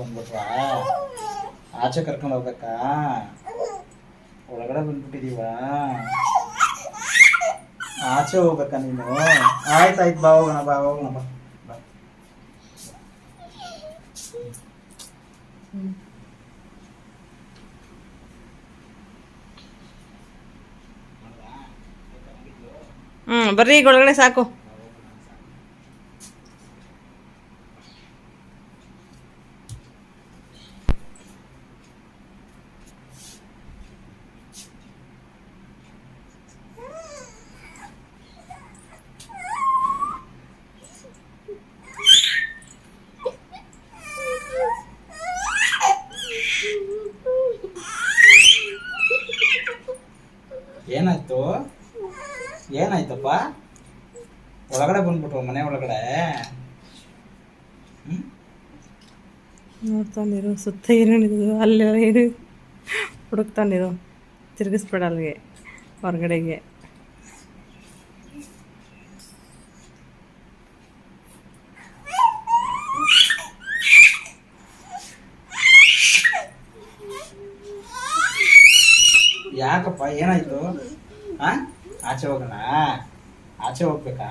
ಬಂದ್ಬಿಟ್ವಾ? ಆಚೆ ಕರ್ಕೊಂಡು ಹೋಗ್ಬೇಕಾ? ಒಳಗಡೆ ಬಂದ್ಬಿಟ್ಟಿದೀವ? ಆಚೆ ಹೋಗ್ಬೇಕಾ ನೀನು? ಆಯ್ತು ಆಯ್ತು, ಬಾ, ಹೋಗೋಣ ಬಾ ಹೋಗೋಣ, ಬಾ ಹ್ಮ್, ಬರ್ರಿ, ಈಗ ಒಳಗಡೆ ಸಾಕು. ಏನಾಯ್ತು? ಏನಾಯ್ತಪ್ಪ? ಒಳಗಡೆ ಬಂದ್ಬಿಟ್ರು, ಮನೆ ಒಳಗಡೆ. ನೋಡ್ತಾನಿರು ಸುತ್ತ ಏನಿದ್ರು ಅಲ್ಲಿ ಏನು ಹುಡುಕ್ತಾನಿರು ತಿರುಗಿಸ್ಬೇಡ ಅಲ್ಲಿಗೆ, ಹೊರಗಡೆಗೆ. ಯಾಕಪ್ಪ ಏನಾಯ್ತು? ಆ? ಆಚೆ ಹೋಗೋಣ? ಆಚೆ ಹೋಗ್ಬೇಕಾ?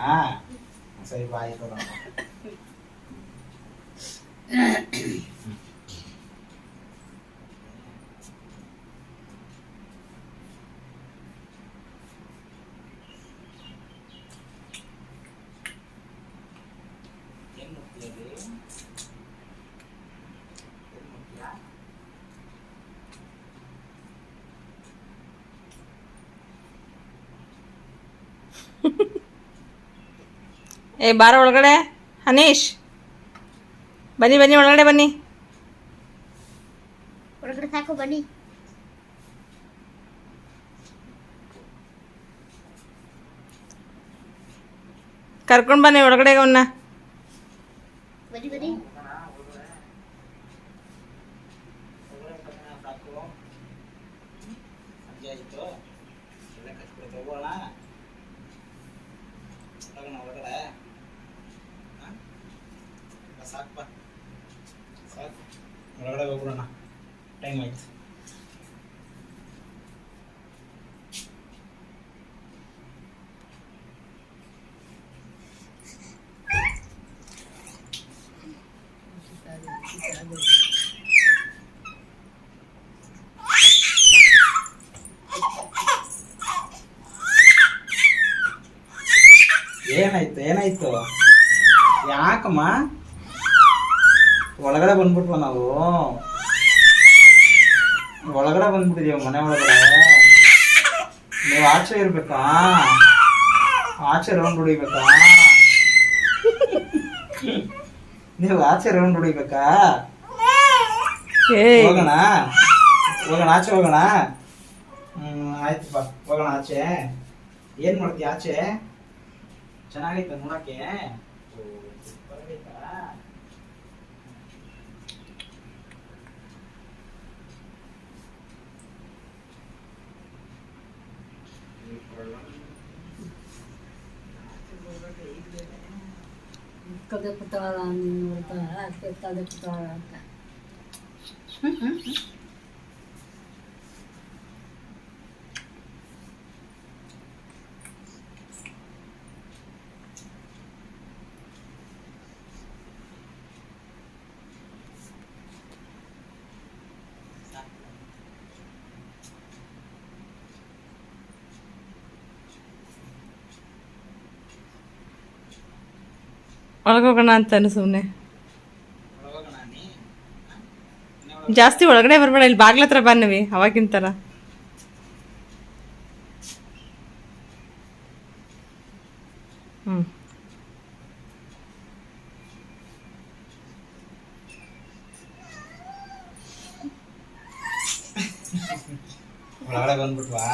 ಸರಿ ಬಾಯ್ ಹೋಗೋಣ ಏ ಬಾರ ಒಳಗಡೆ. ಹನೀಶ್. ಬನ್ನಿ ಬನ್ನಿ ಒಳಗಡೆ ಬನ್ನಿ. ಹೊರಗಡೆ ಸಾಕು ಬನ್ನಿ. ಕರ್ಕೊಂಡು ಬನ್ನಿ ಒಳಗಡೆ ಅವನ್ನ ಬನ್ನಿ ಬನ್ನಿ. ಸಂಜೆ ಆಯ್ತು. ಒಳ್ಳೆ ಕಚ್ಬಿಡುತ್ತೆ ಹೋಗೋಣ ಹೋಗೋಣ ಒಳಗಡೆ. ಹಾ? ಬಾ, ಸಾಕು ಸಾಕು. ಒಳಗಡೆ ಹೋಗ್ಬಿಡೋಣ. ಟೈಮ್ ಆಯ್ತು. ಏನಾಯ್ತು ಏನಾಯ್ತು? ಯಾಕಮ್ಮ? ಒಳಗಡೆ ಬಂದ್ಬಿಟ್ವ ನಾವು. ಒಳಗಡೆ ಬಂದ್ಬಿಟ್ಟಿದೀವ ಮನೆ ಒಳಗಡೆ. ನೀವು ಆಚೆ ಇರ್ಬೇಕಾ? ಆಚೆ ರೌಂಡ್ ಹೊಡಿಬೇಕಾ? ನೀವು ಆಚೆ ರೌಂಡ್ ಹೊಡಿಬೇಕಾ? ಏ ಹೋಗೋಣ. ಹೋಗೋಣ ಆಚೆ ಹೋಗೋಣ. ಹ್ಮ್ ಬಾ ಹೋಗೋಣ ಆಚೆ. ಏನ್ ಮಾಡ್ತೀಯ ಆಚೆ? ಚೆನ್ನಾಗೈತ ನೋಡಕ್ಕೆ. ఇక్కడ కుట్టాలని కుట్టాలా అక్కడ కుట్టాలంట ನೀನು ನೋಡ್ತಾಳ ಅದಕ್ಕೆ ಕದೆ ಕೂತಾಳ ಅಂತ ಒಳಗೆ ಹೋಗೋಣ ಅಂತಾನೆ ಸುಮ್ಮನೆ ಜಾಸ್ತಿ ಒಳಗಡೆ ಬರಬೇಡ, ಇಲ್ಲಿ ಬಾಗ್ಲತ್ರ ಬನ್ನವಿ ಅವಾಗಿಂತರ ಹ್ಞೂ ಒಳಗಡೆ ಬಂದ್ಬಿಟ್ವಾ?